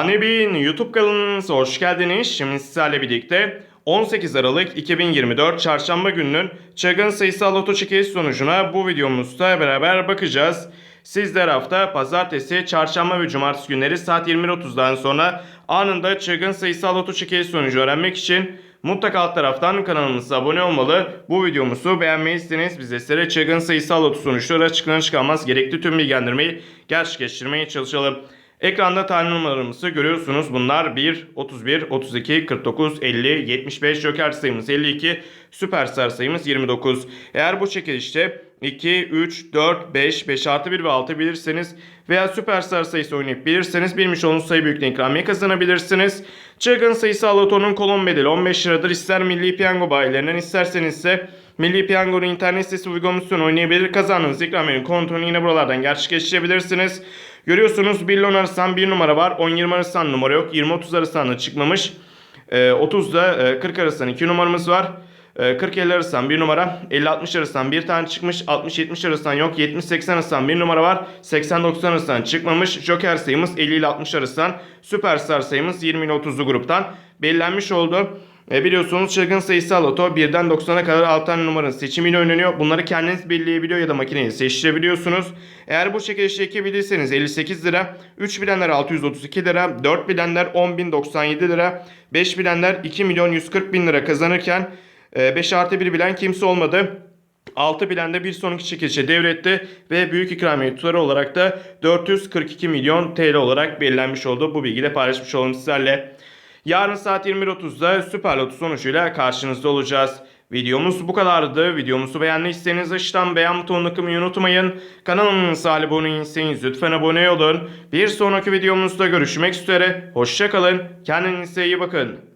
Anebin YouTube kanalınıza hoş geldiniz. Şimdi sizlerle birlikte 18 Aralık 2024 Çarşamba gününün çılgın sayısal loto çekiliş sonucuna bu videomuzda beraber bakacağız. Sizler hafta pazartesi, çarşamba ve cumartesi günleri saat 20.30'dan sonra anında çılgın sayısal loto çekiliş sonucu öğrenmek için mutlaka alt taraftan kanalımıza abone olmalı. Bu videomuzu beğenmeyi biz de sizlere çılgın sayısal loto sonuçları açıklanır çıkarmaz gerekli tüm bilgilendirmeyi gerçekleştirmeye çalışalım. Ekranda tane numaralarımızı görüyorsunuz. Bunlar 1, 31, 32, 49, 50, 75 Joker sayımız 52, Süperstar sayımız 29. Eğer bu çekilişte 2, 3, 4, 5, 5 artı 1 ve 6 bilirseniz veya Süperstar sayısı oynayıp bilirseniz bilmiş olduğunuz sayı büyüklüğü ikramiye kazanabilirsiniz. Çılgın sayısı Loto'nun kolon bedeli 15 liradır. İster Milli Piyango bayilerinden isterseniz ise Milli Piyango'nun internet sitesi uygulamasını oynayabilir. Kazandığınız ikramiyenin kontrolünü yine buralardan gerçekleştirebilirsiniz. Görüyorsunuz 1 ile 10 arasından bir numara var. 10-20 arasından numara yok. 20-30 arasından da çıkmamış. Ee, 30'da e, 40 arasından 2 numaramız var. Ee, 40-50 arasından bir numara. 50-60 arasından bir tane çıkmış. 60-70 arasından yok. 70-80 arasından bir numara var. 80-90 arasından çıkmamış. Joker sayımız 50 ile 60 arasından. Süperstar sayımız 20 ile 30'lu gruptan belirlenmiş oldu. E, biliyorsunuz çılgın sayısal loto 1'den 90'a kadar 6 tane numaranın seçimiyle oynanıyor. Bunları kendiniz belirleyebiliyor ya da makineyi seçtirebiliyorsunuz. Eğer bu şekilde çekebilirseniz 58 lira, 3 bilenler 632 lira, 4 bilenler 10.097 lira, 5 bilenler 2 milyon 140 bin lira kazanırken e, 5 artı 1 bilen kimse olmadı. 6 bilen de bir sonraki çekilişe devretti ve büyük ikramiye tutarı olarak da 442 milyon TL olarak belirlenmiş oldu. Bu bilgiyi de paylaşmış olalım sizlerle. Yarın saat 21.30'da Süper Loto sonucuyla karşınızda olacağız. Videomuz bu kadardı. Videomuzu beğendiyseniz aşağıdan beğen butonuna tıklamayı unutmayın. Kanalımıza abone değilseniz lütfen abone olun. Bir sonraki videomuzda görüşmek üzere. Hoşçakalın. Kendinize iyi bakın.